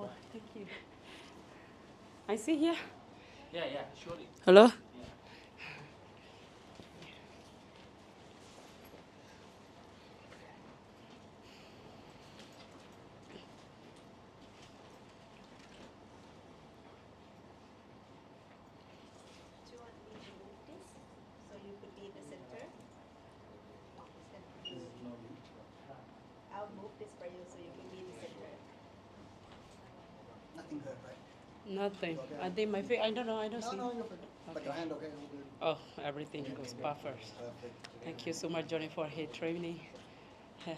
Oh, thank you. I see here. Yeah, yeah, surely. Hello. Nothing. I think my face. I don't know. I don't No, see. no, you're fine. But your hand, okay? Oh, everything goes perfect. Perfect. Thank you so much, Johnny, for his training. So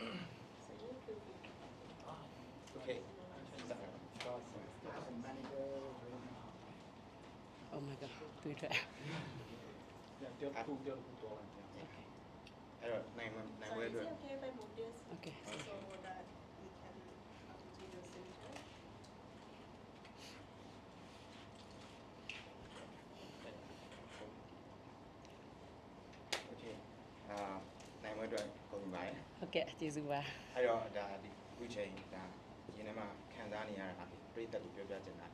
you could be. Okay. Manager, Oh my God. Do that. တယော ပြီပါတယ် Okay. ကျေးဇူးပါအဲ့တော့ဒါဒီခုချိန်ဒါရင်းထဲမှာခံစားနေရတာပြိသက်ကိုပြောပြချင်တာ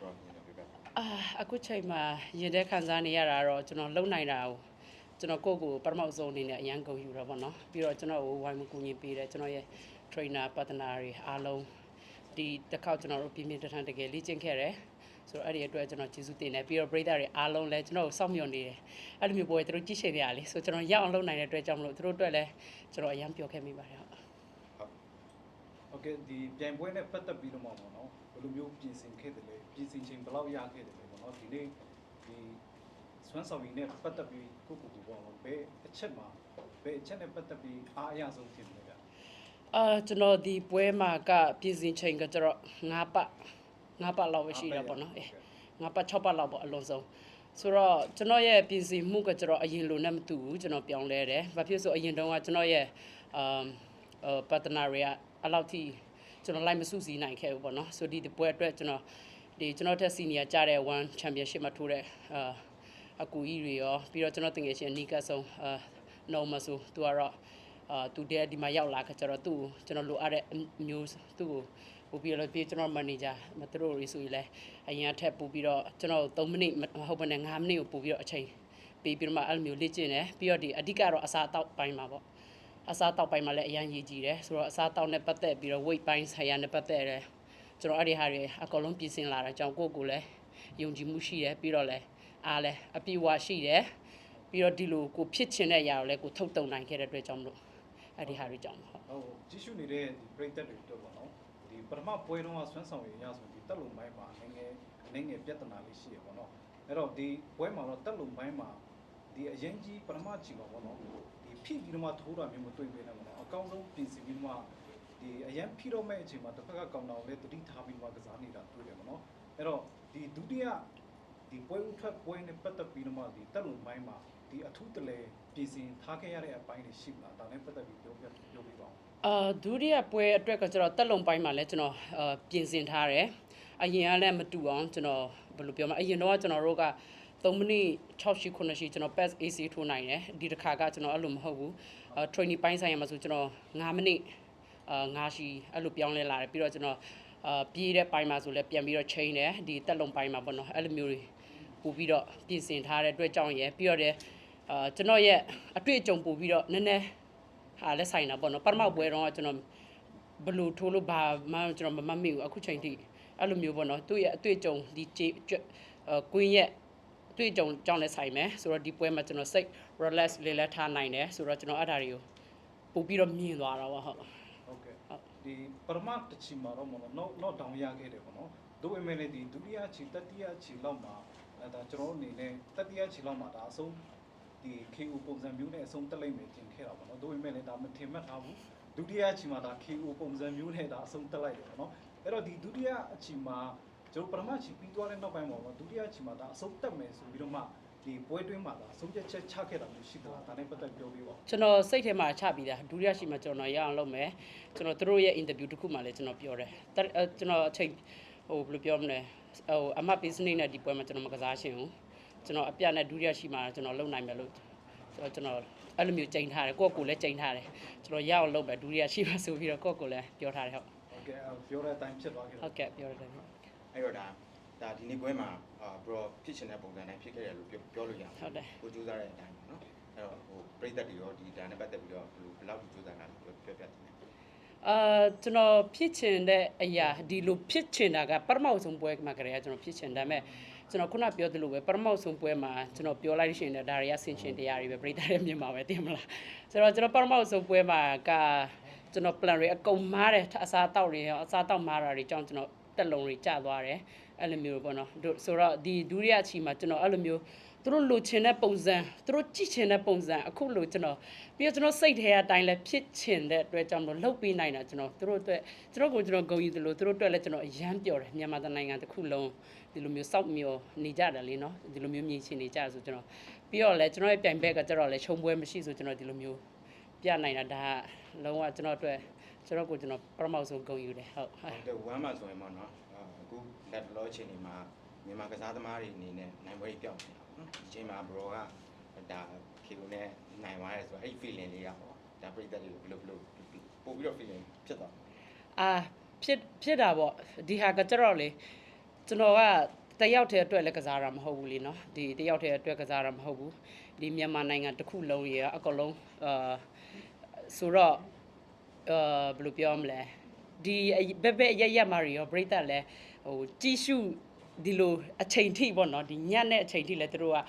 တော့ညနေပြောပြပါအာအခုချိန်မှာရင်ထဲခံစားနေရတာတော့ကျွန်တော်လုံနိုင်တာကိုကျွန်တော်ကိုယ့်ကိုယ်ပထမဆုံးအနေနဲ့အရန်ကုန်ယူတော့ဗောနော်ပြီးတော့ကျွန်တော်ကိုဝိုင်းမကူညီပေးတယ်ကျွန်တော်ရဲ့ trainer partner တွေအားလုံးဒီတစ်ခေါက်ကျွန်တော်တို့ပြင်းပြင်းထန်ထန်တကယ်လေ့ကျင့်ခဲ့တယ် ဆိုတော့အဲ့ဒီအတွက်ကျွန်တော်ကျေးဇူးတင်တယ်ပြီးတော့ပရိသတ်တွေအားလုံးလည်းကျွန်တော်ကိုစောင့်မျှော်နေတယ်အဲ့လိုမျိုးပွဲသူတို့ကြည့်ရှည်နေရလေဆိုကျွန်တော်ရောက်အောင်လုပ်နိုင်တဲ့အတွက်ကြောင့်မလို့သူတို့အတွက်လည်းကျွန်တော်အရန်ပျော်ခဲ့မိပါတယ်ဟုတ် โอเคဒီပြိုင်ပွဲနဲ့ပတ်သက်ပြီးတော့မှာပေါ့နော်ဘယ်လိုမျိုးပြင်ဆင်ခဲ့တယ်လဲပြင်ဆင်ချိန်ဘယ်လောက်ရခဲ့တယ်လဲပေါ့နော်ဒီနေ့ဒီစွမ်းဆောင်ရည်နဲ့ပတ်သက်ပြီးကိုကိုကိုပေါ့နော်ဘယ်အချက်မှာဘယ်အချက်နဲ့ပတ်သက်ပြီးအားအရဆုံးဖြစ်နေလဲဗျ အာကျွန်တော်ဒီပွဲမှာကပြင်ဆင်ချိန်ကကျတော့9ပတ် 9ပတ်လောက်ပဲရှိတာပေါ့နော်အေး9ပတ်6ပတ်လောက်ပေါ့အလုံးစုံဆိုတော့ကျွန်တော်ရဲ့ပြင်ဆင်မှုကကျတော့အရင်လိုနဲ့မတူဘူးကျွန်တော်ပြောင်းလဲတယ်ဘာဖြစ်လို့ဆိုအရင်တုန်းကကျွန်တော်ရဲ့အမ်အာပတ်တနာတွေကအလောက်ထိကျွန်တော်လိုက်မစုစည်းနိုင်ခဲ့ဘူးပေါ့နော်ဆိုဒီဒီပွဲအတွက်ကျွန်တော်ဒီကျွန်တော်တက်စီနီယာကြားတဲ့1 championship မှာထိုးတဲ့အာအကူကြီးတွေရောပြီးတော့ကျွန်တော်တငယ်ချင်းအနီးကပ်ဆုံးအာနော်မဆိုသူကတော့အာသူတည်းဒီမှာရောက်လာခါကျတော့သူ့ကိုကျွန်တော်လိုအပ်တဲ့အမျိုးသူ့ကို ပို့ပြီးတော့ပြီးကျွန်တော်မန်နေဂျာမသူတို့တွေဆိုရင်လည်းအရင်အထက်ပို့ပြီးတော့ကျွန်တော်3မိနစ်မဟုတ်ပါနဲ့5မိနစ်ကိုပို့ပြီးတော့အချိန်ပေးပြီးတော့မှအဲ့လိုမျိုးလေ့ကျင့်တယ်ပြီးတော့ဒီအဓိကတော့အစားအသောက်ပိုင်းမှာပေါ့အစားအသောက်ပိုင်းမှာလည်းအရင်ရည်ကြည်တယ်ဆိုတော့အစားအသောက်နဲ့ပတ်သက်ပြီးတော့ weight ပိုင်းဆိုင်ရာနဲ့ပတ်သက်တယ်ကျွန်တော်အဲ့ဒီဟာတွေအကုန်လုံးပြင်ဆင်လာတာကြောင့်ကိုယ့်ကိုယ်လည်းယုံကြည်မှုရှိတယ်ပြီးတော့လည်းအားလည်းအပြည့်အဝရှိတယ်ပြီးတော့ဒီလိုကိုဖြစ်ချင်တဲ့အရာကိုလည်းကိုထုတ်တုံနိုင်ခဲ့တဲ့အတွက်ကြောင့်မလို့အဲ့ဒီဟာတွေကြောင့်ပေါ့ဟုတ်ကြည့်ရှုနေတဲ့ဒီပရိသတ်တွေတော့ပေါ့နော် ဒီပထမပွဲတုန်းကဆွမ်းဆောင်ရည်ရဆိုဒီတက်လုံပိုင်းမှာငယ်ငယ်အနေငယ်ပြဿနာလေးရှိရပေါ့နော်အဲ့တော့ဒီပွဲမှာတော့တက်လုံပိုင်းမှာဒီအရင်ကြီးပထမချိန်မှာပေါ့နော်ဒီဖိပြီးတော့မှထိုးတာမျိုးမတွေ့ပေးနဲ့ပေါ့နော်အကောင်းဆုံးပြင်ဆင်ပြီးတော့မှဒီအရင်ဖိတော့မဲ့အချိန်မှာတစ်ဖက်ကကောင်တောင်လေးတတိထားပြီးတော့ကစားနေတာတွေ့တယ်ပေါ့နော်အဲ့တော့ဒီဒုတိယဒီပွဲဥထွက်ပွဲနဲ့ပတ်သက်ပြီးတော့မှဒီတက်လုံပိုင်းမှာဒီအထူးတလဲပြင်ဆင်ထားခဲ့ရတဲ့အပိုင်းတွေရှိမလားဒါနဲ့ပတ်သက်ပြီးပြောပြပြောပြပါဦး အာဒုတိယပွဲအတွက်ကကျွန်တော်တက်လုံပိုင်းမှာလည်းကျွန်တော်အာပြင်ဆင်ထားတယ်အရင်ကလည်းမတူအောင်ကျွန်တော်ဘယ်လိုပြောမလဲအရင်တော့ကျွန်တော်တို့က3မိနစ်6ရှိ9ရှိကျွန်တော် pass AC ထိုးနိုင်တယ်ဒီတစ်ခါကကျွန်တော်အဲ့လိုမဟုတ်ဘူးအာ training ပိုင်းဆိုင်ရာမှာဆိုကျွန်တော်9မိနစ်အာ9ရှိအဲ့လိုပြောင်းလဲလာတယ်ပြီးတော့ကျွန်တော်အာပြေးတဲ့ပိုင်းမှာဆိုလည်းပြန်ပြီးတော့ chain တယ်ဒီတက်လုံပိုင်းမှာပေါ့နော်အဲ့လိုမျိုးတွေပို့ပြီးတော့ပြင်ဆင်ထားတဲ့အတွက်ကြောင့်ရယ်ပြီးတော့တယ်အာကျွန်တော်ရဲ့အတွေ့အကြုံပို့ပြီးတော့နည်းနည်း ဟာလက်ဆိုင်တာပေါ့နော်ပထမပွဲတော့ကျွန်တော်ဘယ်လို့ထိုးလို့ဘာမှကျွန်တော်မမတ်မိဘူးအခုချိန်ထိအဲ့လိုမျိုးပေါ့နော်သူ့ရဲ့အတွေ့အကြုံဒီကြေအဲကွင်းရဲ့အတွေ့အကြုံကြောင့်လည်းဆိုင်မယ်ဆိုတော့ဒီပွဲမှာကျွန်တော်စိတ် relax လေးလက်ထားနိုင်တယ်ဆိုတော့ကျွန်တော်အဲ့ဒါတွေကိုပို့ပြီးတော့မြင်သွားတာပေါ့ဟုတ်ဟုတ်ကဲ့ဒီပရမတ်တစ်ချီမှာတော့မလို့ not not down ရခဲ့တယ်ပေါ့နော်ဒါပေမဲ့လည်းဒီဒုတိယချီတတိယချီလောက်မှာအဲဒါကျွန်တော်တို့အနေနဲ့တတိယချီလောက်မှာဒါအဆုံး ဒီ KO ပုံစံမျိုးနဲ့အဆုံးတက်လိုက်မယ်တင်ခဲ့တာပေါ့နော်ဒါပေမဲ့လည်းဒါမထင်မှတ်ထားဘူးဒုတိယချီမှာဒါ KO ပုံစံမျိုးနဲ့ဒါအဆုံးတက်လိုက်တယ်ပေါ့နော်အဲ့တော့ဒီဒုတိယအချီမှာကျွန်တော်ပရမတ်ချီပြီးသွားတဲ့နောက်ပိုင်းမှာပေါ့ဒုတိယချီမှာဒါအဆုံးတက်မယ်ဆိုပြီးတော့မှဒီပွဲတွင်းမှာဒါအဆုံးဖြတ်ချက်ချခဲ့တာမျိုးရှိသလားဒါနဲ့ပတ်သက်ပြောပြပါဦးကျွန်တော်စိတ်ထဲမှာချပြီးသားဒုတိယရှိမှကျွန်တော်ရအောင်လုပ်မယ်ကျွန်တော်တို့ရဲ့ interview တစ်ခုမှလည်းကျွန်တော်ပြောတယ်တက်အဲကျွန်တော်အချိန်ဟိုဘယ်လိုပြောမလဲဟိုအမ business နဲ့ဒီပွဲမှာကျွန်တော်မကစားရှင်ဘူး ကျွန်တော်အပြနဲ့ဒုတိယရှိမှကျွန်တော်လုပ်နိုင်မယ်လို့ဆိုတော့ကျွန်တော်အဲ့လိုမျိုးချိန်ထားတယ်ကိုယ့်ကိုယ်လည်းချိန်ထားတယ်ကျွန်တော်ရအောင်လုပ်မယ်ဒုတိယရှိမှဆိုပြီးတော့ကိုယ့်ကိုယ်လည်းပြောထားတယ်ဟုတ်ဟုတ်ကဲ့ပြောတဲ့အတိုင်းဖြစ်သွားခဲ့ဟုတ်ကဲ့ပြောရတယ်ဟုတ်အဲ့တော့ဒါဒါဒီနေ့ပွဲမှာအာဘရောဖြစ်ချင်တဲ့ပုံစံတိုင်းဖြစ်ခဲ့တယ်လို့ပြောပြောလို့ရအောင်ဟုတ်တယ်ကိုကြိုးစားတဲ့အတိုင်းပေါ့နော်အဲ့တော့ဟိုပြိသက်တွေရောဒီဒါနဲ့ပတ်သက်ပြီးတော့ဘယ်လိုဘယ်လောက်ကြိုးစားတာလဲပြောပြောပြတယ်အာကျွန်တော်ဖြစ်ချင်တဲ့အရာဒီလိုဖြစ်ချင်တာကပထမဆုံးပွဲမှာကလေးကကျွန်တော်ဖြစ်ချင်ဒါပေမဲ့ ကျွန်တော်ခုနပြောသလိုပဲပထမဆုံးပွဲမှာကျွန်တော်ပြောလိုက်လို့ရှိရင်လည်းဒါတွေကဆင်ရှင်တရားတွေပဲပြိတ္တာရဲ့မြင်မှာပဲသိမလားဆိုတော့ကျွန်တော်ပထမဆုံးပွဲမှာကကျွန်တော် plan တွေအကုန်မားတယ်အစားတောက်တွေရောအစားတောက်မားတာတွေကြောင့်ကျွန်တော်တက်လုံးတွေကျသွားတယ်အဲ့လိုမျိုးပေါ့နော်တို့ဆိုတော့ဒီဒုတိယအချီမှာကျွန်တော်အဲ့လိုမျိုးသူတို့လိုချင်တဲ့ပုံစံသူတို့ကြည့်ချင်တဲ့ပုံစံအခုလိုကျွန်တော်ပြီးတော့ကျွန်တော်စိတ်ထဲအတိုင်းလည်းဖြစ်ချင်တဲ့အတွက်ကြောင့်မလို့လှုပ်ပေးနိုင်တာကျွန်တော်သူတို့အတွက်ကျွန်တော်ကိုကျွန်တော်ဂုဏ်ယူသလိုသူတို့အတွက်လည်းကျွန်တော်အယမ်းပျော်တယ်မြန်မာနိုင်ငံတစ်ခုလုံး ဒီလိုမျိုးစောက်မျောနေကြတယ်လေနော်ဒီလိုမျိုးမြင်ချင်နေကြဆိုကျွန်တော်ပြီးတော့လည်းကျွန်တော်ရဲ့ပြိုင်ဘက်ကကျတော့လည်းခြုံပွဲမရှိဆိုကျွန်တော်ဒီလိုမျိုးပြနိုင်တာဒါကလုံးဝကျွန်တော်အတွက်ကျွန်တော်ကိုကျွန်တော်ပထမဆုံးဂုဏ်ယူတယ်ဟုတ်ဟုတ်တဲ့ဝမ်းမှာဆိုရင်ပေါ့နော်အာအခုလက်လောချင်းနေမှာမြန်မာကစားသမားတွေအနေနဲ့နိုင်ပွဲပြောင်းနေတာပေါ့နော်ဒီချိန်မှာဘရောကဒါဖြေလို့နဲ့နိုင်သွားရဲဆိုတော့အဲ့ဒီ feeling လေးကပေါ့ဒါပြိသက်တွေဘယ်လိုဘယ်လိုပို့ပြီးတော့ feeling ဖြစ်သွားအာဖြစ်ဖြစ်တာပေါ့ဒီဟာကကြတော့လေ ကျွန်တော်ကတယောက်တည်းအတွက်လည်းကစားတာမဟုတ်ဘူးလीเนาะဒီတယောက်တည်းအတွက်ကစားတာမဟုတ်ဘူးဒီမြန်မာနိုင်ငံတစ်ခုလုံးရေအကုန်လုံးအာဆိုတော့အာဘယ်လိုပြောမလဲဒီဘက်ဘက်ရက်ရက်မာရီရောပြိတ္တလည်းဟိုကြီးစုဒီလိုအချိန်ထိပေါ့နော်ဒီညနဲ့အချိန်ထိလည်းသူတို့က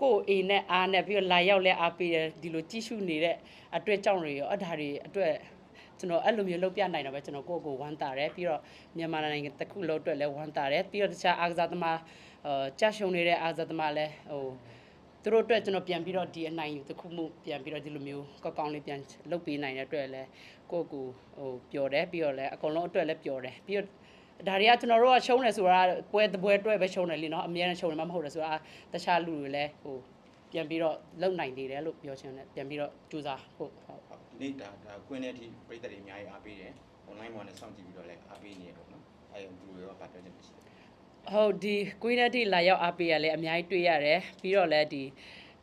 ကိုယ်အိမ်နဲ့အားနဲ့ပြီးတော့လာရောက်လဲအားပေးတယ်ဒီလိုကြီးစုနေတဲ့အတွေ့အကြောင်းတွေရောအဒါတွေအတွက် ကျွန်တော်အဲ့လိုမျိုးလုပ်ပြနိုင်တော့ပဲကျွန်တော်ကိုယ့်ကိုယ်ဝမ်းသာတယ်ပြီးတော့မြန်မာနိုင်ငံတစ်ခုလုံးအတွက်လည်းဝမ်းသာတယ်ပြီးတော့တခြားအားကစားသမားအာကြာရှုံနေတဲ့အားကစားသမားလည်းဟိုသူတို့အတွက်ကျွန်တော်ပြန်ပြီးတော့ဒီအနိုင်ယူတစ်ခုမှုပြန်ပြီးတော့ဒီလိုမျိုးကောက်ကောင်းလေးပြန်လုပ်ပေးနိုင်တဲ့အတွက်လည်းကိုယ့်ကိုယ်ဟိုပျော်တယ်ပြီးတော့လည်းအကုန်လုံးအတွက်လည်းပျော်တယ်ပြီးတော့ဒါတွေကကျွန်တော်တို့ကရှုံးတယ်ဆိုတာပွဲတစ်ပွဲအတွက်ပဲရှုံးတယ်လीเนาะအများနဲ့ရှုံးတယ်မှမဟုတ်တယ်ဆိုတာတခြားလူတွေလည်းဟိုပြန်ပြီးတော့လုံနိုင်နေတယ်လို့ပြောချင်တယ်ပြန်ပြီးတော့ကြိုးစားဟုတ်ဟုတ် ဟုတ်ဒီ နေ့ဒါဒါကွင်းတဲ့အထိပြိသက်တွေအများကြီးအားပေးတယ် online မှာလည်းစောင့်ကြည့်ပြီးတော့လည်းအားပေးနေရပေါ့နော်အဲ့ဒီဘယ်လိုရောဗာပြောချင်တယ်ရှိတယ်ဟုတ်ဒီကွင်းတဲ့ထိလာရောက်အားပေးရလဲအများကြီးတွေ့ရတယ်ပြီးတော့လဲဒီ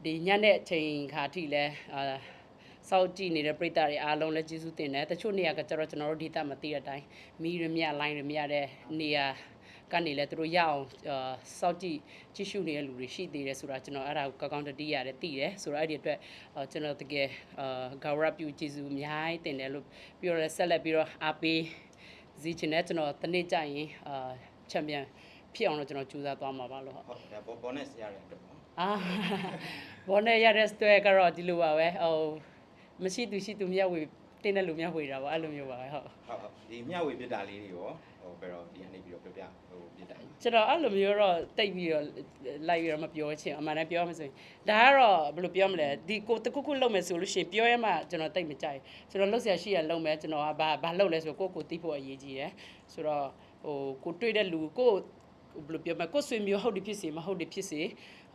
ဒီညနေအချိန်ခါထိလဲအာစောက်ကြည့်နေတဲ့ပြည်သားတွေအားလုံးလည်းကျေးဇူးတင်တယ်တချို့နေရာကကျတော့ကျွန်တော်တို့ဒေတာမသိတဲ့အတိုင်းမီးရမြလိုင်းရမြတဲ့နေရာ ကနေလဲသူတို့ရအောင်အာစောက်ကြည့်ကြည့်ရှုနေတဲ့လူတွေရှိသေးတယ်ဆိုတာကျွန်တော်အဲ့ဒါကိုကောင်းကောင်းတတိရတယ်သိတယ်ဆိုတော့အဲ့ဒီအတွက်အာကျွန်တော်တကယ်အာဂါဝရပြုကျေးဇူးအများကြီးတင်တယ်လို့ပြောရဲဆက်လက်ပြီးတော့အားပေးစီချင်တယ်ကျွန်တော်တနေ့ကျရင်အာချန်ပီယံဖြစ်အောင်တော့ကျွန်တော်ကြိုးစားသွားမှာပါလို့ဟုတ်ဟုတ်ဒါဘော bonus ရတဲ့အတွက်ပေါ့အာဘောနဲ့ရတဲ့စတွဲကတော့ဒီလိုပါပဲဟိုမရှိသူရှိသူမျက်ဝေတင်းတဲ့လူမျက်ဝေတာပါအဲ့လိုမျိုးပါပဲဟုတ်ဟုတ်ဟုတ်ဒီမျှဝေပြစ်တာလေးတွေရော ဟိုဘယ်တော့ဒီကနေပြီးတော့ပြောပြဟိုပြတိုင်းကျွန်တော်အဲ့လိုမျိုးတော့တိတ်ပြီးတော့လိုက်ပြီးတော့မပြောချင်အမှန်တမ်းပြောမှဆိုရင်ဒါကတော့ဘယ်လိုပြောမလဲဒီကိုတခုခုလုပ်မယ်ဆိုလို့ရှိရင်ပြောရမှကျွန်တော်တိတ်မကြိုက်ကျွန်တော်လှုပ်ရှားရှိရလုပ်မယ်ကျွန်တော်ကဘာဘာလုပ်လဲဆိုကိုကိုသိဖို့အရေးကြီးတယ်ဆိုတော့ဟိုကိုတွေ့တဲ့လူကိုဘယ်လိုပြောမလဲကိုဆွေမျိုးဟုတ်တယ်ဖြစ်စေမဟုတ်တယ်ဖြစ်စေ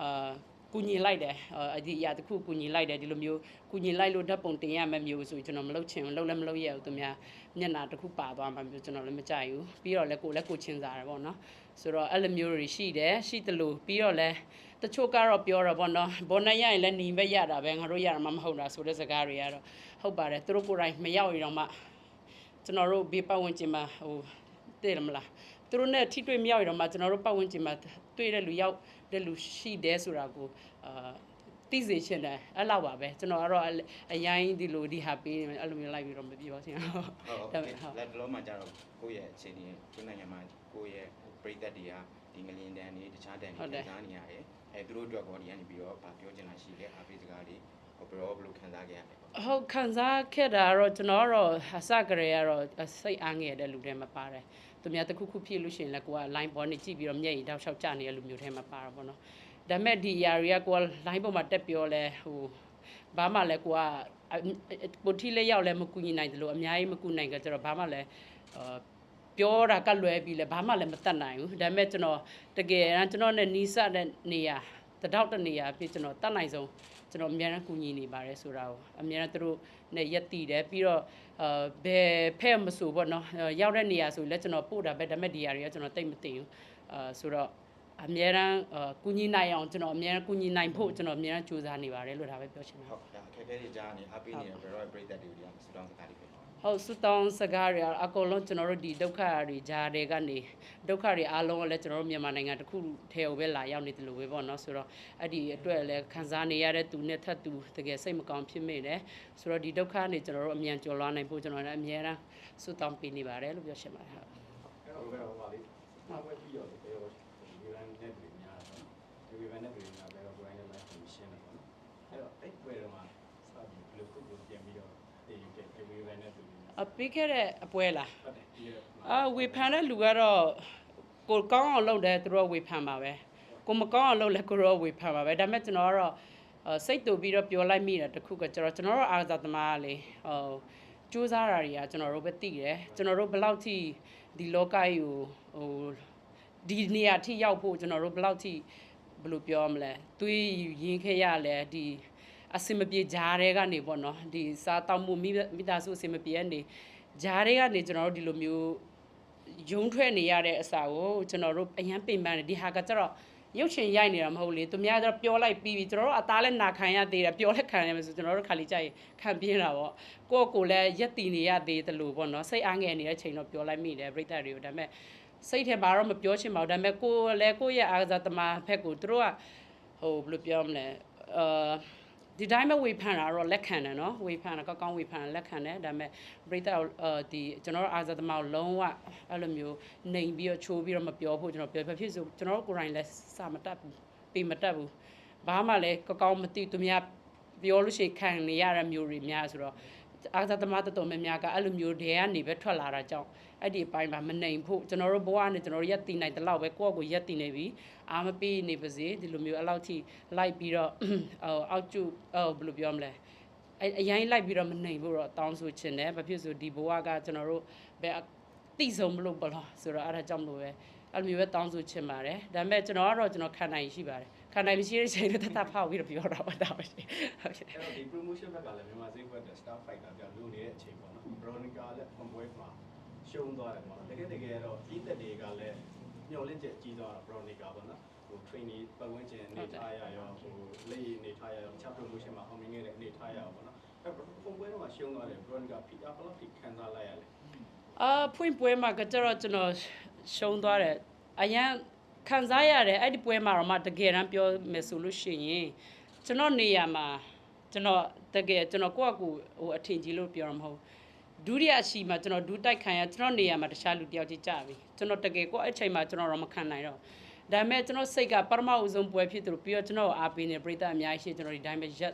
အာ ကူညီလိုက်တယ်အဒီအရာတစ်ခုကူညီလိုက်တယ်ဒီလိုမျိုးကူညီလိုက်လို့ဓာတ်ပုံတင်ရမယ်မျိုးဆိုကျွန်တော်မလုပ်ချင်ဘူးလုပ်လည်းမလုပ်ရဘူးသူများမျက်နာတစ်ခုပါသွားမှမျိုးကျွန်တော်လည်းမကြိုက်ဘူးပြီးတော့လည်းကိုလည်းကိုချင်းစားတယ်ပေါ့နော်ဆိုတော့အဲ့လိုမျိုးတွေရှိတယ်ရှိတယ်လို့ပြီးတော့လည်းတချို့ကတော့ပြောတော့ပေါ့နော်ဘောနရရင်လည်းညီပဲရတာပဲငါတို့ရတာမှမဟုတ်တာဆိုတဲ့စကားတွေကတော့ဟုတ်ပါတယ်သူတို့ကိုယ်တိုင်မရောက်ရင်တော့မှကျွန်တော်တို့ဘေးပတ်ဝန်းကျင်မှာဟိုတည်တယ်မလားသူတို့နဲ့ထိတွေ့မရောက်ရင်တော့မှကျွန်တော်တို့ပတ်ဝန်းကျင်မှာတွေ့တဲ့လူရောက် တဲ့လူရှိတယ်ဆိုတာကိုအာသိစေချင်တယ်အဲ့လောက်ပါပဲကျွန်တော်ကတော့အရင်ဒီလိုဒီဟာပေးနေအဲ့လိုမျိုးလိုက်ပြီးတော့မပြောချင်ဘူးဟုတ်ဟုတ်ဟုတ်ဟုတ်လက်လုံးမှာကြတော့ကိုယ့်ရဲ့အခြေအနေကိုယ်နိုင်ငံမှာကိုယ့်ရဲ့ပြိသက်တွေကဒီငလင်တန်တွေတခြားတန်တွေခံစားနေရတယ်အဲသူတို့အတွက်ကောဒီကနေပြီးတော့ဗာပြောချင်တာရှိတယ်အားပေးစကားလေးဟိုဘယ်တော့ဘယ်လိုခံစားခဲ့ရလဲပေါ့ဟုတ်ခံစားခဲ့တာကတော့ကျွန်တော်ကတော့အစကရေကတော့စိတ်အားငယ်တဲ့လူတွေမှာပါတယ် သူများတစ်ခုခုဖြစ်လို့ရှိရင်လည်းကိုက line ပေါ်နေကြည့်ပြီးတော့မျက်ရည်တောက်လျှောက်ကျနေတဲ့လူမျိုးတွေမှာပါတာပေါ့နော်ဒါပေမဲ့ဒီ area ကကိုက line ပေါ်မှာတက်ပြောလဲဟိုဘာမှလည်းကိုကပိုထီလေးရောက်လဲမကူညီနိုင်တယ်လို့အများကြီးမကူနိုင်ကြတော့ဘာမှလည်းအာပြောတာကလွဲပြီးလဲဘာမှလည်းမတတ်နိုင်ဘူးဒါပေမဲ့ကျွန်တော်တကယ်ကျွန်တော်နဲ့နီးစပ်တဲ့နေရာ တတောက်တနေရာဖြစ်ကျွန်တော်တတ်နိုင်ဆုံးကျွန်တော်အများအားကူညီနေပါတယ်ဆိုတာကိုအများအားသူတို့နဲ့ရက်တည်တယ်ပြီးတော့အာဘယ်ဖဲ့မဆိုပေါ့နော်ရောက်တဲ့နေရာဆိုလည်းကျွန်တော်ပို့တာပဲဒါပေမဲ့ဒီနေရာတွေကကျွန်တော်တိတ်မသိဘူးအာဆိုတော့အများအားအာကူညီနိုင်အောင်ကျွန်တော်အများအားကူညီနိုင်ဖို့ကျွန်တော်အများအားကြိုးစားနေပါတယ်လို့ဒါပဲပြောချင်ပါဟုတ်ဒါအခက်အခဲတွေကြားနေအားပေးနေတဲ့ဘယ်တော့ပြိသက်တွေကိုဒီအောင်စတောင်းစကားလေးပဲ ဟုဟုတ်စတောင်းစကားတွေကတော့အကုန်လုံးကျွန်တော်တို့ဒီဒုက္ခတွေကြားတွေကနေဒုက္ခတွေအားလုံးကလည်းကျွန်တော်တို့မြန်မာနိုင်ငံတစ်ခုထဲကိုပဲလာရောက်နေတယ်လို့ပဲပေါ့နော်ဆိုတော့အဲ့ဒီအတွက်လည်းခံစားနေရတဲ့သူနဲ့ထပ်သူတကယ်စိတ်မကောင်းဖြစ်မိတယ်ဆိုတော့ဒီဒုက္ခနေကျွန်တော်တို့အမြန်ကျော်လွှားနိုင်ဖို့ကျွန်တော်လည်းအများအားဆုတောင်းပေးနေပါတယ်လို့ပြောချင်ပါတယ်ဟုတ်အဲ့တော့ဘယ်တော့ပါလိမှာဝဲပြီးတော့ဘယ်တော့ဒီဗန်နဲ့ပြည်များတော့ဒီဗန်နဲ့ပြည်များဘယ်တော့ကိုင်းနဲ့လိုက်ပြီးရှင်းတယ်ပေါ့နော်အဲ့တော့အဲ့ပွဲတော့မှာစပြီးဘယ်လိုခုကိုပြင်ပြီးတော့ဒီယူကဒီဗန်နဲ့ပြည်များ အပြီးခဲ့တဲ့အပွဲလားဟုတ်တယ်ဒီအာဝေဖန်တဲ့လူကတော့ကိုကောင်းအောင်လုပ်တယ်သူတို့ကဝေဖန်ပါပဲကိုမကောင်းအောင်လုပ်လဲကိုတော့ဝေဖန်ပါပဲဒါပေမဲ့ကျွန်တော်ကတော့အာစိတ်တူပြီးတော့ပြောလိုက်မိတာတခုကကျွန်တော်ကျွန်တော်တို့အာဇာသမားကလေဟိုစူးစမ်းတာတွေကကျွန်တော်တို့ပဲသိတယ်ကျွန်တော်တို့ဘယ်လောက်ထိဒီလောကကြီးကိုဟိုဒီနေရာထိရောက်ဖို့ကျွန်တော်တို့ဘယ်လောက်ထိဘယ်လိုပြောမလဲသွေးရင်ခဲ့ရလဲဒီ အစင်မပြေဂျားတွေကနေပေါ့နော်ဒီစားတောက်မှုမိမိသားစုအစင်မပြေကနေဂျားတွေကနေကျွန်တော်တို့ဒီလိုမျိုးယုံထွက်နေရတဲ့အစာကိုကျွန်တော်တို့အရန်ပင်ပန်းတယ်ဒီဟာကကျတော့ရုပ်ရှင်ရိုက်နေတာမဟုတ်လေသူများကျတော့ပြောလိုက်ပြီးပြီကျွန်တော်တို့အသားလည်းနာခံရသေးတယ်ပြောလည်းခံရမယ်ဆိုကျွန်တော်တို့ခါလေးကြိုက်ခံပြင်းတာပေါ့ကိုယ့်ကိုယ်လည်းရက်တည်နေရသေးတယ်လို့ပေါ့နော်စိတ်အားငယ်နေတဲ့ချိန်တော့ပြောလိုက်မိတယ်ပြိတ္တတွေကိုဒါပေမဲ့စိတ်ထဲမှာတော့မပြောချင်ပါဘူးဒါပေမဲ့ကိုယ်လည်းကိုယ့်ရဲ့အားကစားသမားဖက်ကိုသူတို့ကဟိုဘယ်လိုပြောမလဲအာ ဒီတိုင်းပဲဝေဖန်တာတော့လက်ခံတယ်နော်ဝေဖန်တာကောင်းကောင်းဝေဖန်တာလက်ခံတယ်ဒါပေမဲ့ပရိသတ်အာဒီကျွန်တော်တို့အာဇာသမားကိုလုံးဝအဲ့လိုမျိုးနှိမ်ပြီးတော့ချိုးပြီးတော့မပြောဖို့ကျွန်တော်ပြောဘာဖြစ်ဆိုကျွန်တော်တို့ကိုယ်တိုင်လည်းစာမတတ်ဘူးပေမတတ်ဘူးဘာမှလည်းကောင်းကောင်းမသိသူများပြောလို့ရှိရင်ခံနေရတဲ့မျိုးတွေများဆိုတော့ အာဇာသမားတော်တော်များများကအဲ့လိုမျိုးတွေကနေပဲထွက်လာတာကြောင့်အဲ့ဒီအပိုင်းမှာမနှိမ်ဖို့ကျွန်တော်တို့ဘဝနဲ့ကျွန်တော်တို့ရက်တည်နိုင်တဲ့လောက်ပဲကိုယ့်အကိုရက်တည်နေပြီအာမပေးနေပါစေဒီလိုမျိုးအဲ့လောက်ထိလိုက်ပြီးတော့ဟိုအောက်ကျဟိုဘယ်လိုပြောမလဲအအရင်လိုက်ပြီးတော့မနှိမ်ဖို့တော့တောင်းဆိုချင်တယ်ဘာဖြစ်ဆိုဒီဘဝကကျွန်တော်တို့ဘယ်အတိဆုံးမလို့ဘလားဆိုတော့အဲ့ဒါကြောင့်မလို့ပဲအဲ့လိုမျိုးပဲတောင်းဆိုချင်ပါတယ်ဒါပေမဲ့ကျွန်တော်ကတော့ကျွန်တော်ခံနိုင်ရှိပါတယ် ခံနိုင်မရှိတဲ့ချိန်တော့တတ်ဖောက်ပြီးတော့ပြောတာပါဒါပဲဟုတ်ကဲ့အဲ့တော့ဒီ promotion ဘက်ကလည်းမြန်မာစိတ်ဘက်က star fighter ပြောလိုနေတဲ့အချိန်ပေါ့နော် Veronica လည်းဖွင့်ပွဲမှာရှုံးသွားတယ်ပေါ့နော်တကယ်တကယ်တော့ဒီသက်တွေကလည်းညှော်လင့်ချက်ကြီးသွားတာ Veronica ပေါ့နော်ဟို training ပတ်ဝန်းကျင်အနေထားရရောဟိုလက်ရည်အနေထားရရောတခြား promotion မှာအောင်မြင်ခဲ့တဲ့အနေထားရရောပေါ့နော်အဲ့ဖွင့်ပွဲတော့ရှုံးသွားတယ် Veronica ဖိအားဘယ်လောက်ထိခံစားလိုက်ရလဲအာဖွင့်ပွဲမှာကကြတော့ကျွန်တော်ရှုံးသွားတယ်အရန် ခံစားရတယ်အဲ့ဒီပွဲမှာတော့မှတကယ်တမ်းပြောမယ်ဆိုလို့ရှိရင်ကျွန်တော်နေရာမှာကျွန်တော်တကယ်ကျွန်တော်ကိုယ့်အကူဟိုအထင်ကြီးလို့ပြောရမှာမဟုတ်ဒုတိယအရှိမှာကျွန်တော်ဒူးတိုက်ခံရကျွန်တော်နေရာမှာတခြားလူတယောက်ကြီးကြပြီကျွန်တော်တကယ်ကိုယ့်အချိန်မှာကျွန်တော်တော့မခံနိုင်တော့ဒါပေမဲ့ကျွန်တော်စိတ်ကပထမဦးဆုံးပွဲဖြစ်သူပြီးတော့ကျွန်တော်အားပေးနေပြိတ္တအများကြီးရှိကျွန်တော်ဒီတိုင်းပဲရက်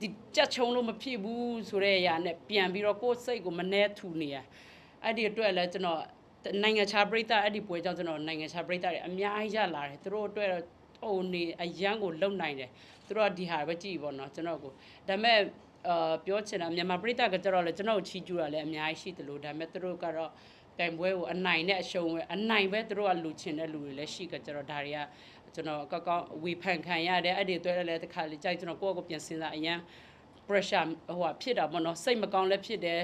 ဒီကြက်ချုံလို့မဖြစ်ဘူးဆိုတဲ့အရာနဲ့ပြန်ပြီးတော့ကိုယ်စိတ်ကိုမနှဲထူနေရအဲ့ဒီအတွက်လည်းကျွန်တော် နိုင်ငံခြားပြည်သားအဲ့ဒီပွဲကြောင့်ကျွန်တော်နိုင်ငံခြားပြည်သားတွေအများကြီးရလာတယ်သူတို့အတွက်တော့ဟိုနေအရန်ကိုလုံနိုင်တယ်သူတို့ကဒီဟာပဲကြည့်ပေါ့နော်ကျွန်တော်ကိုဒါပေမဲ့အာပြောချင်တာမြန်မာပြည်သားကကျတော့လေကျွန်တော်ကိုချီးကျူးတာလည်းအများကြီးရှိတယ်လို့ဒါပေမဲ့သူတို့ကတော့တိုင်ပွဲကိုအနိုင်နဲ့အရှုံးပဲအနိုင်ပဲသူတို့ကလူချင်တဲ့လူတွေလည်းရှိကြကြတော့ဒါတွေကကျွန်တော်ကောက်ကောက်ဝေဖန်ခံရတယ်အဲ့ဒီအတွက်လည်းတစ်ခါလေကြိုက်ကျွန်တော်ကိုယ့်ကိုယ်ပြန်စဉ်းစားအရန် pressure ဟိုဟာဖြစ်တာပေါ့နော်စိတ်မကောင်းလည်းဖြစ်တယ်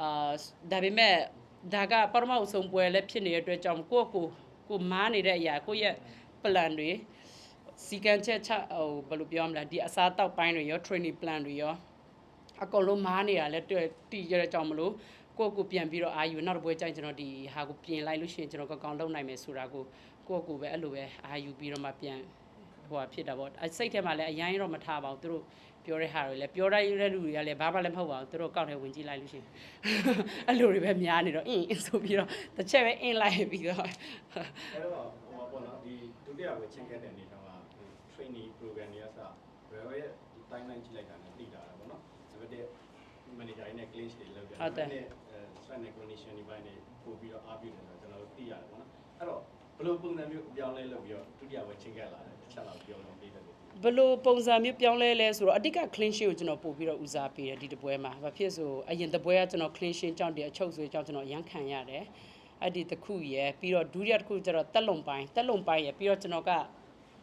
အာဒါပေမဲ့ ဒါကပထမအဆုံးပွဲလည်းဖြစ်နေတဲ့အတွက်ကြောင့်ကိုယ့်ကိုယ်ကိုမားနေတဲ့အရာကိုယ့်ရဲ့ plan တွေစီကံချက်ချဟိုဘယ်လိုပြောမလဲဒီအစားတောက်ပိုင်းတွေရော training plan တွေရောအကုန်လုံးမားနေတာလည်းတွေ့တီးရတဲ့ကြောင့်မလို့ကိုယ့်ကိုယ်ပြန်ပြီးတော့အာယူနောက်တစ်ပွဲကျရင်ကျွန်တော်ဒီဟာကိုပြင်လိုက်လို့ရှိရင်ကျွန်တော်ကောင်းကောင်းလုပ်နိုင်မယ်ဆိုတာကိုကိုယ့်ကိုယ်ပဲအဲ့လိုပဲအာယူပြီးတော့မှပြန် ဟိုဟာဖြစ်တာပေါ့အစိတ်ထဲမှာလည်းအရင်တော့မထားပါဘူးသူတို့ပြောတဲ့ဟာတွေလည်းပြောတိုင်းတဲ့လူတွေကလည်းဘာမှလည်းမဟုတ်ပါဘူးသူတို့ကောက်ထဲဝင်ကြည့်လိုက်လို့ရှိရင်အဲ့လိုတွေပဲများနေတော့အင်းအင်းဆိုပြီးတော့တစ်ချက်ပဲအင်းလိုက်ပြီးတော့အဲ့တော့ဟိုပေါ့နော်ဒီဒုတိယဝေချင်းခဲ့တဲ့အနေတော့က training program တွေကစ real ရဲ့ timeline ကြည့်လိုက်တာနဲ့သိလာတာပေါ့နော်ဒါပေမဲ့ manager နဲ့ clean တွေလောက်ကြတယ်နဲ့ site and condition တွေပိုင်းနဲ့ပို့ပြီးတော့အားပြုတယ်ဆိုတော့ကျွန်တော်တို့သိရတယ်ပေါ့နော်အဲ့တော့ဘယ်လိုပုံစံမျိုးအပြောင်းလဲလုပ်ပြီးတော့ဒုတိယဝေချင်းခဲ့လာတယ်တစ် ချက်လောက်ပြောလို့ပြီးတယ်လို့ဘယ်လိုပုံစံမျိုးပြောင်းလဲလဲဆိုတော့အတိတ်က clean sheet ကိုကျွန်တော်ပို့ပြီးတော့ဦးစားပေးတယ်ဒီတပွဲမှာဘာဖြစ်ဆိုအရင်တပွဲကကျွန်တော် clean sheet ကြောင့်တည်းအချုပ်ဆိုကြောင့်ကျွန်တော်ရမ်းခံရတယ်အဲ့ဒီတစ်ခုရယ်ပြီးတော့ဒုတိယတစ်ခုကျတော့တက်လုံပိုင်းတက်လုံပိုင်းရယ်ပြီးတော့ကျွန်တော်က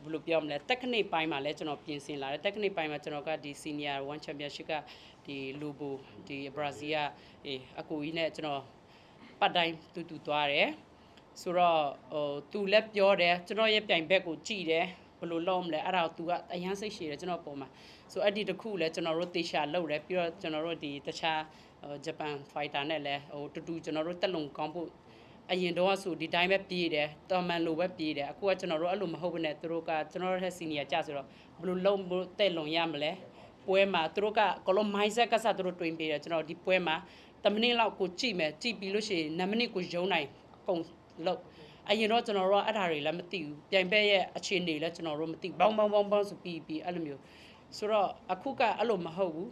ဘယ်လိုပြောမလဲ technique ပိုင်းမှာလည်းကျွန်တော်ပြင်ဆင်လာတယ် technique ပိုင်းမှာကျွန်တော်ကဒီ senior one championship ကဒီ lobo ဒီ brazil ကအေးအကူကြီးနဲ့ကျွန်တော်ပတ်တိုင်းတူတူသွားတယ်ဆိုတော့ဟိုသူလည်းပြောတယ်ကျွန်တော်ရဲ့ပြိုင်ဘက်ကိုကြည်တယ် ဘယ်လိုလုပ်မလဲအဲ့ဒါကို तू ကအရန်စိတ်ရှည်တယ်ကျွန်တော်ပုံမှာဆိုအဲ့ဒီတစ်ခုလဲကျွန်တော်တို့တေချာလုပ်တယ်ပြီးတော့ကျွန်တော်တို့ဒီတခြားဂျပန်ဖိုက်တာနဲ့လဲဟိုတူတူကျွန်တော်တို့တက်လုံကောင်းဖို့အရင်တော့ဆိုဒီတိုင်းပဲပြေးတယ်တော်မန်လိုပဲပြေးတယ်အခုကကျွန်တော်တို့အဲ့လိုမဟုတ်ဘဲနဲ့သူတို့ကကျွန်တော်တို့ရဲ့စီနီယာကြဆိုတော့ဘယ်လိုလုံးဘယ်လိုတက်လုံရမလဲပွဲမှာသူတို့ကကလုံး mindset ကစားသူတို့တွင်ပေးတယ်ကျွန်တော်ဒီပွဲမှာ10မိနစ်လောက်ကိုကြည့်မယ်ကြည့်ပြီးလို့ရှိရင်9မိနစ်ကိုရုံးနိုင်အကုန်လောက် အရင်တော့ကျွန်တော်တို့ကအဲ့ဒါတွေလည်းမသိဘူးပြိုင်ဘက်ရဲ့အခြေအနေလည်းကျွန်တော်တို့မသိဘူးဘောင်းဘောင်းဘောင်းဘောင်းဆိုပြီးပြီးအဲ့လိုမျိုးဆိုတော့အခုကအဲ့လိုမဟုတ်ဘူး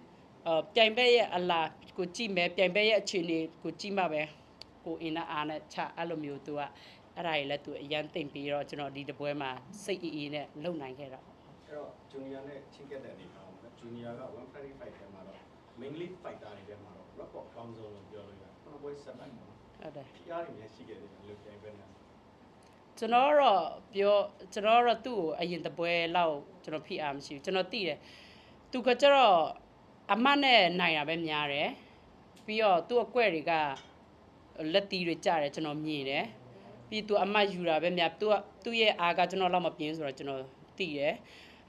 အပြိုင်ဘက်ရဲ့အလားကိုကြည့်မယ်ပြိုင်ဘက်ရဲ့အခြေအနေကိုကြည့်မှပဲကိုအင်းနဲ့အားနဲ့ချအဲ့လိုမျိုးသူကအဲ့ဒါတွေလည်းသူအရန်သိမ့်ပြီးတော့ကျွန်တော်ဒီတပွဲမှာစိတ်အေးအေးနဲ့လုံနိုင်ခဲ့တာအဲ့တော့ junior နဲ့ချင်းကက်တဲ့အနေထားပေါ့နော် junior က135ထဲမှာတော့ mainly fighter တွေထဲမှာတော့ record ကောင်းဆုံးလို့ပြောလို့ရတယ်ခုနကပွဲဆက်လိုက်ပေါ့နော်ဟုတ်တယ် PR တွေလည်းရှိခဲ့တယ်လို့ပြန်ပဲနဲ့ ကျွန်တော်တော့ပြောကျွန်တော်တော့သူ့ကိုအရင်တပွဲလောက်ကျွန်တော်ဖိအားမရှိဘူးကျွန်တော်သိတယ်သူကကျတော့အမတ်နဲ့နိုင်တာပဲများတယ်ပြီးတော့သူ့အကွက်တွေကလက်တီးတွေကြတယ်ကျွန်တော်မြင်တယ်ပြီးသူအမတ်ယူတာပဲများသူကသူ့ရဲ့အားကကျွန်တော်လောက်မပြင်းဆိုတော့ကျွန်တော်သိတယ်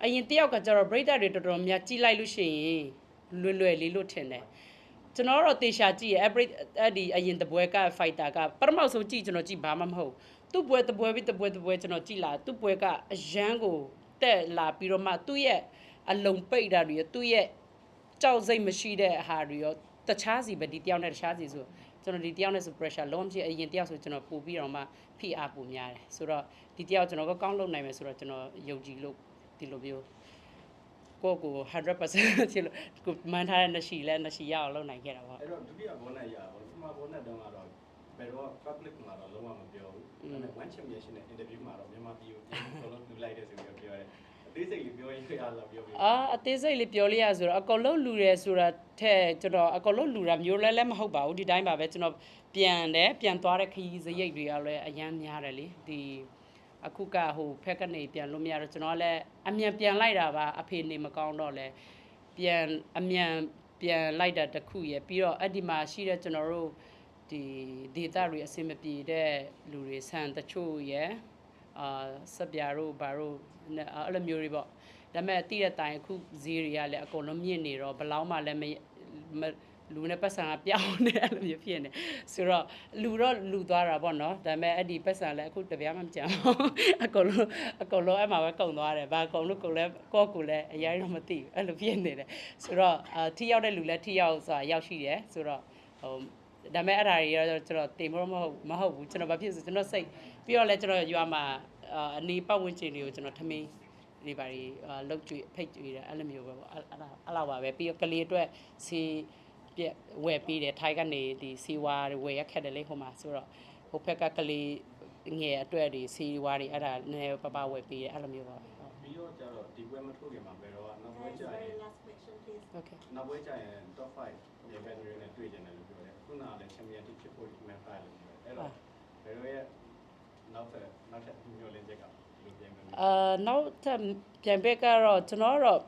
အရင်တယောက်ကကျတော့ breaker တွေတော်တော်များကြီးလိုက်လို့ရှိရင်လွယ်လွယ်လေးလို့ထင်တယ် ကျွန်တော်တော့တေချာကြည့်ရ every အဲ့ဒီအရင်တပွဲက fighter ကပထမဆုံးကြည့်ကျွန်တော်ကြည့်ဘာမှမဟုတ်သူ့ပွဲတပွဲပြီးတပွဲတပွဲကျွန်တော်ကြည့်လာသူ့ပွဲကအရန်ကိုတက်လာပြီးတော့မှသူ့ရဲ့အလုံးပိတ်တာတွေရောသူ့ရဲ့ကြောက်စိတ်မရှိတဲ့ဟာတွေရောတခြားစီပဲဒီတယောက်နဲ့တခြားစီဆိုကျွန်တော်ဒီတယောက်နဲ့ဆို pressure လုံးဝမရှိအရင်တယောက်ဆိုကျွန်တော်ပို့ပြီးတော့မှဖိအားပိုများတယ်ဆိုတော့ဒီတယောက်ကျွန်တော်ကကောင်းလုပ်နိုင်မယ်ဆိုတော့ကျွန်တော်ယုံကြည်လို့ဒီလိုမျိုး ကိုယ့်ကိုယ်100%ချစ်လို့ကိုမန်ထားတဲ့နှရှိလဲနှရှိရအောင်လုပ်နိုင်ခဲ့တာပေါ့အဲ့တော့ဒုတိယဘောနက်ရပါဘူးပထမဘောနက်တုန်းကတော့ဘယ်တော့ public မှာတော့လုံးဝမပြောဘူးဒါပေမဲ့ one championship နဲ့ interview မှာတော့မြန်မာပြည်ကိုပြန်ပြီးလုံးလူလိုက်တယ်ဆိုပြီးပြောတယ်အသေးစိတ်လေးပြောရင်ရလာပြောပြီးအာအသေးစိတ်လေးပြောလိုက်ရဆိုတော့အကောင်လုံးလူတယ်ဆိုတာထက်ကျွန်တော်အကောင်လုံးလူတာမျိုးလဲလဲမဟုတ်ပါဘူးဒီတိုင်းပါပဲကျွန်တော်ပြန်တယ်ပြန်သွားတဲ့ခရီးစရိတ်တွေကလည်းအရန်များတယ်လေဒီ အခုကဟိုဖက်ကနေပြန်လို့မရတော့ကျွန်တော်ကလည်းအမြန်ပြန်လိုက်တာပါအဖေနေမကောင်းတော့လဲပြန်အမြန်ပြန်လိုက်တာတစ်ခုရယ်ပြီးတော့အဲ့ဒီမှာရှိတဲ့ကျွန်တော်တို့ဒီဒေတာတွေအဆင်မပြေတဲ့လူတွေဆန်တချို့ရယ်အာစက်ပြာတို့ဘာတို့နဲ့အဲ့လိုမျိုးတွေပေါ့ဒါပေမဲ့တိတဲ့တိုင်အခုဈေးတွေကလည်းအကုန်လုံးမြင့်နေတော့ဘယ်လောက်မှလည်းမမ လူနဲ့ပတ်စံကပြောင်းနေအဲ့လိုမျိုးဖြစ်နေဆိုတော့လူတော့လူသွားတာပေါ့နော်ဒါပေမဲ့အဲ့ဒီပတ်စံလည်းအခုတပြားမှမကြမ်းဘူးအကုန်လုံးအကုန်လုံးအဲ့မှာပဲကုန်သွားတယ်ဘာအကုန်လုံးကုန်လဲကိုယ့်ကိုယ်လည်းအရင်တော့မသိဘူးအဲ့လိုဖြစ်နေတယ်ဆိုတော့အာထိရောက်တဲ့လူလည်းထိရောက်ဆိုတာရောက်ရှိတယ်ဆိုတော့ဟိုဒါပေမဲ့အဲ့ဒါတွေတော့ကျွန်တော်တင်မလို့မဟုတ်မဟုတ်ဘူးကျွန်တော်ဘာဖြစ်ဆိုကျွန်တော်စိတ်ပြီးတော့လည်းကျွန်တော်ရွာမှာအာအနီးပတ်ဝန်းကျင်တွေကိုကျွန်တော်ထမင်းဒီပါရီလုတ်ကြွေဖိတ်ကြွေတယ်အဲ့လိုမျိုးပဲပေါ့အဲ့အဲ့ဒါအဲ့လောက်ပါပဲပြီးတော့ကလေးအတွက်စီ ပြက်ဝယ်ပြီးတယ်ထိုင်းကနေဒီစီဝါတွေဝယ်ရခက်တယ်လေဟိုမှာဆိုတော့ဟိုဘက်ကကလေးငယ်အတွက်ဒီစီဝါတွေအဲ့ဒါနည်းပပဝယ်ပြီးတယ်အဲ့လိုမျိုးပါဟုတ်ပြီးတော့ကျတော့ဒီပွဲမထိုးခင်မှာဘယ်တော့နောက်ပွဲ Guys, ကျရင် very last question, please. okay နောက်ပွဲကျရင် top 5ရေဘယ်တွေနဲ့တွေ့ကြတယ်လို့ပြောတယ်ခုနကလည်း champion တစ်ဖြစ်ဖို့ဒီမှာဖိုင်လို့ပြောတယ်အဲ့တော့ဘယ်တော့ရဲ့နောက်ထပ်နောက်ထပ်ညှို့လင်းချက်ကလူပြန်မယ်အာနောက်ထပ်ပြန်ဘက်ကတော့ကျွန်တော်ကတော့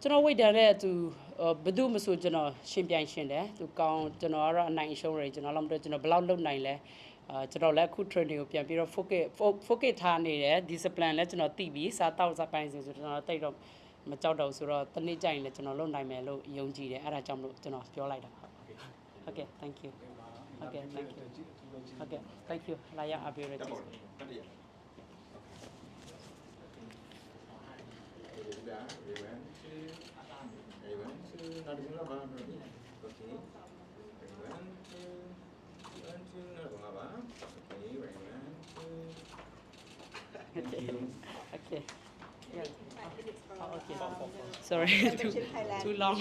ကျွန်တော်ဝိတ်တန်တဲ့သူ ဘယ်သူမဆိုကျွန်တော်ရှင်ပြိုင်ရှင်တယ်သူကောင်းကျွန်တော်ကတော့အနိုင်ရှုံးတယ်ကျွန်တော်လည်းမတော့ကျွန်တော်ဘယ်လောက်လုပ်နိုင်လဲအာကျွန်တော်လည်းအခု training ကိုပြန်ပြီးတော့ focus focus ထားနေတယ် discipline လည်းကျွန်တော်သိပြီစားတောက်စားပိုင်းဆိုဆိုကျွန်တော်တိတ်တော့မကြောက်တော့ဘူးဆိုတော့တနေ့ကျရင်လည်းကျွန်တော်လုပ်နိုင်မယ်လို့ယုံကြည်တယ်အဲ့ဒါကြောင့်မလို့ကျွန်တော်ပြောလိုက်တာဟုတ် Okay thank you Okay, thank you. Okay thank you လာရအပေးရတက်ကျေးပေါ်ဇူးတက်တယ် ဒါ event event နောက်တစ်ခုတော့ဘာလို့လဲ okay event event နောက်ဘာပါ okay event Okay. Okay. Yeah. Five minutes from, Oh, okay. um, Sorry, too, Championship Thailand. too long.